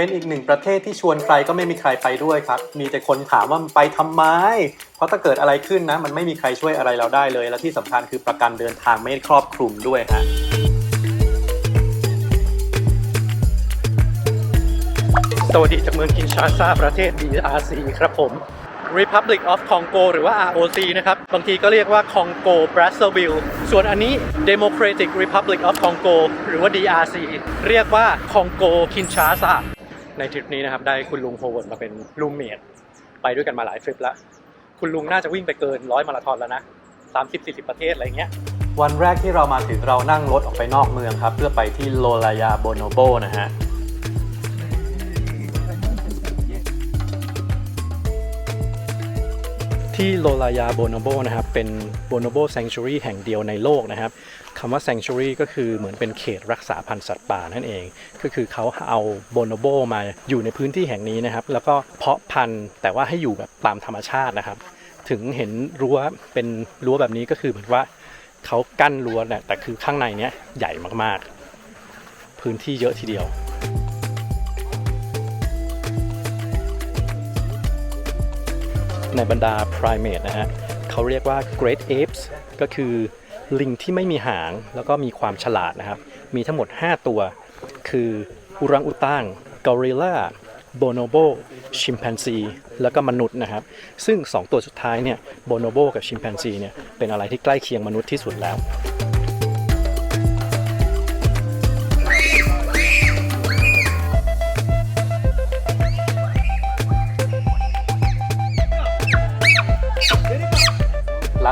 เป็นอีกหนึ่งประเทศที่ชวนใครก็ไม่มีใครไปด้วยครับ มีแต่คนถามว่าไปทำไม เพราะถ้าเกิดอะไรขึ้นนะ มันไม่มีใครช่วยอะไรเราได้เลย และที่สำคัญคือประกันเดินทางไม่ครอบคลุมด้วยฮะสวัสดีจากเมืองกินชาซาประเทศ DRC ครับผม Republic of Congo หรือว่า ROC นะครับ บางทีก็เรียกว่า Congo Brazzaville ส่วนอันนี้ Democratic Republic of Congo หรือว่า DRC เรียกว่า Congo Kinshasa ในทริปนี้นะครับได้คุณลุงโฮเวิร์ดมาเป็นรูมเมทไปด้วยกันมาหลายทริปแล้ว คุณลุงน่าจะวิ่งไปเกินร้อยมาราธอนแล้วนะ30-40ประเทศอะไรเงี้ยวันแรกที่เรามาถึงเรานั่งรถออกไปนอกเมืองครับ เพื่อไปที่โลลายาโบโนโบนะฮะ ที่โลลายาโบโนโบนะครับ เป็นโบโนโบ Sanctuary แห่งเดียวในโลกนะครับคำว่า Sanctuary ก็คือเหมือนเป็นเขตรักษาพันธุ์สัตว์ป่านั่นเอง ก็คือเขาเอาโบโนโบมาอยู่ในพื้นที่แห่งนี้นะครับ แล้วก็เพาะพันธุ์แต่ว่าให้อยู่แบบตามธรรมชาตินะครับ ถึงเห็นรั้วเป็นรั้วแบบนี้ก็คือเหมือนว่าเขากั้นรั้วนี่แต่คือข้างในเนี้ยใหญ่มากๆ พื้นที่เยอะทีเดียว ในบรรดา primate นะฮะเขาเรียกว่า great apes ก็คือลิงที่ไม่มีหางแล้วก็มีความฉลาดนะครับ มีทั้งหมด 5 ตัว คืออุรังอุตังกอริลลาโบโนโบ ชิมแปนซี แล้วก็มนุษย์นะครับ ซึ่ง 2 ตัวสุดท้ายเนี่ย โบโนโบกับชิมแปนซีเนี่ย เป็นอะไรที่ใกล้เคียงมนุษย์ที่สุดแล้ว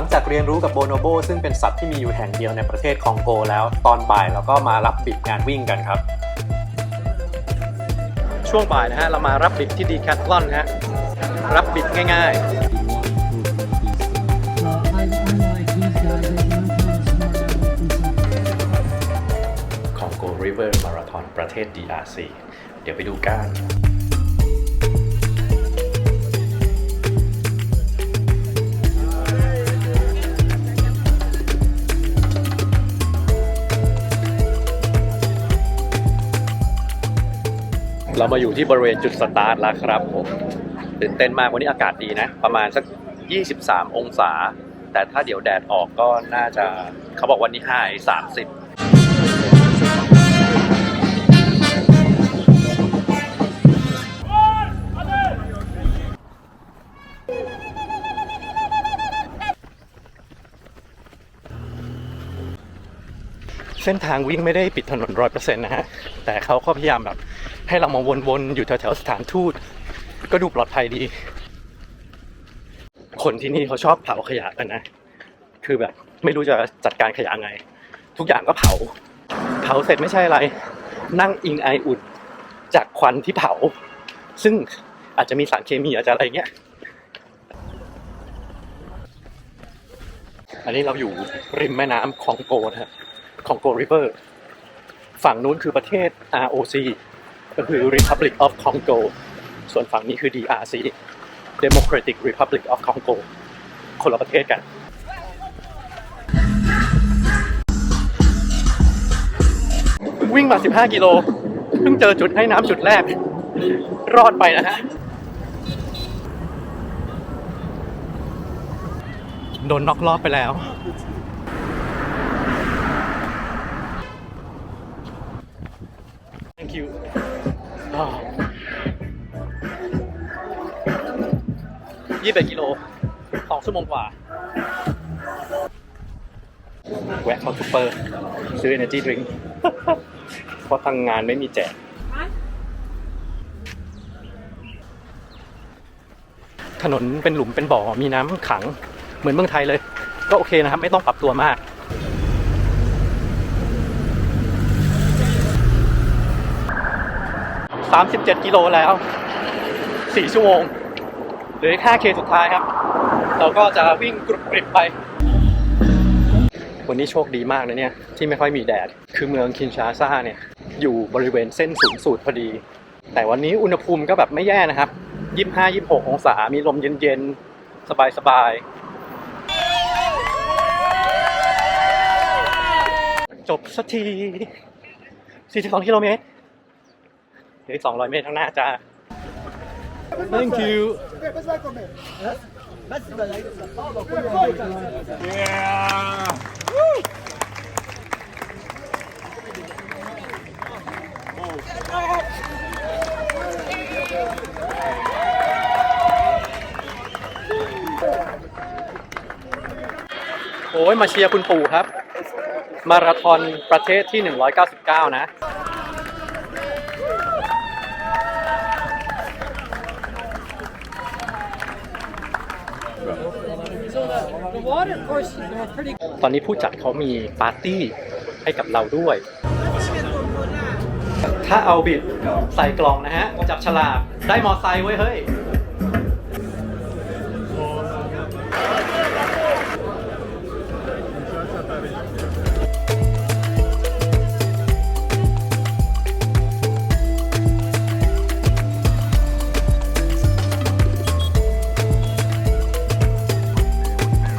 ลังจากเรียนรู้กับโบโนโบซึ่งเป็นสัตว์ที่มีอยู่แห่งเดียวในประเทศคองโกแล้ว ตอนบ่ายเราก็มารับบิดงานวิ่งกันครับ ช่วงบ่ายนะฮะเรามารับบิดที่ดีแคทลอนฮะรับบิดง่ายๆคองโกริเวอร์มาราธอนประเทศ DRC เดี๋ยวไปดูกัน เรามาอยู่ที่บริเวณจุดสตาร์ทแล้วครับผมตื่นเต้นมากวันนี้อากาศดีนะ ประมาณสัก 23 องศา แต่ถ้าเดี๋ยวแดดออกก็น่าจะเขาบอกวันนี้ไฮ30เส้นทางวิ่งไม่ได้ปิดถนนร้อยเปอร์เซ็นต์นะฮะ แต่เขาก็พยายามแบบ ให้เรามาวนๆ อยู่แถวๆสถานทูต ก็ดูปลอดภัยดี คนที่นี่เขาชอบเผาขยะกันนะ คือแบบไม่รู้จะจัดการขยะไง ทุกอย่างก็เผา เผาเสร็จไม่ใช่อะไร นั่งอิงไออุ่นจากควันที่เผา ซึ่งอาจจะมีสารเคมีอาจจะอะไรเงี้ย อันนี้เราอยู่ริมแม่น้ำคองโกนะฮะคองโกริเวอร์ ฝั่งนู้นคือประเทศ ROC ก็คือ Republic of Congo ส่วนฝั่งนี้คือ DRC Democratic Republic of Congo คนละประเทศกันวิ่งมา 15 กิโล เพิ่งเจอจุดให้น้ำจุดแรก รอดไปนะฮะโดนน็อกรอบไปแล้ว ยี่สิบเอ็ดกิโลสองชั่วโมงกว่า แวะเข้าซูเปอร์ ซื้อ energy drink เพราะทางงานไม่มีแจกถนนเป็นหลุมเป็นบ่อมีน้ำขังเหมือนเมืองไทยเลย ก็โอเคนะครับ ไม่ต้องปรับตัวมาก 37 กิโลแล้ว 4 ชั่วโมง หลือ 5K สุดท้ายครับ เราก็จะวิ่งกรุบกริบไป วันนี้โชคดีมากนะเนี่ย ที่ไม่ค่อยมีแดด คือเมืองคินชาซาเนี่ย อยู่บริเวณเส้นศูนย์สูตรพอดี แต่วันนี้อุณหภูมิก็แบบไม่แย่นะครับ 25-26 องศา มีลมเย็นๆ สบายๆ จบสักที 42 กิโลเมตรเฮ้ย200 เมตรข้างหน้าจ้า thank you โอ้ยมาเชียร์คุณปู่ครับ มาราธอนประเทศที่ 199 นะ ตอนนี้ผู้จัดเขามีปาร์ตี้ให้กับเราด้วย ถ้าเอาบิดใส่กล่องนะฮะ จับฉลากได้มอไซค์ไว้เฮ้ย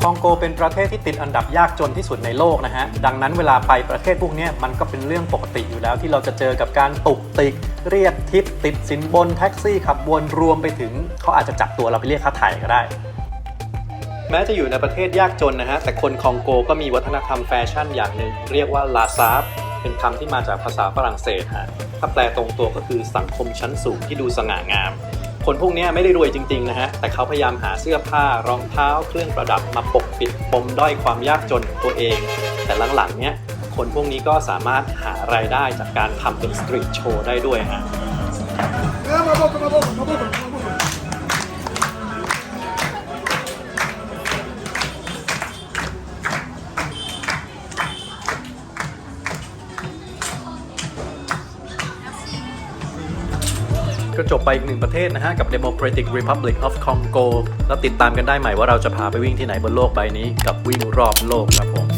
องโกเป็นประเทศที่ติดอันดับยากจนที่สุดในโลกนะฮะ ดังนั้นเวลาไปประเทศพวกนี้มันก็เป็นเรื่องปกติอยู่แล้วที่เราจะเจอกับการตุกติก เรียกทิปติดสินบนแท็กซี่ขับวนรวมไปถึงเขาอาจจะจับตัวเราไปเรียกค่าไถ่ก็ได้ แม้จะอยู่ในประเทศยากจนนะฮะ แต่คนคองโกก็มีวัฒนธรรมแฟชั่นอย่างหนึ่งเรียกว่าลาซาบเป็นคำที่มาจากภาษาฝรั่งเศสฮะถ้าแปลตรงตัวก็คือสังคมชั้นสูงที่ดูสง่างาม คนพวกนี้ไม่ได้รวยจริงๆนะฮะ แต่เขาพยายามหาเสื้อผ้ารองเท้าเครื่องประดับมาปกปิดปมด้อยความยากจนของตัวเอง แต่หลังๆเนี้ยคนพวกนี้ก็สามารถหารายได้จากการทำเป็นสตรีทโชว์ได้ด้วยฮะ ก็จบไปอีกหนึ่งประเทศนะฮะ กับ Democratic Republic of Congo แล้วติดตามกันได้ใหม่ว่าเราจะพาไปวิ่งที่ไหนบนโลกใบนี้ กับวิ่งรอบโลกครับผม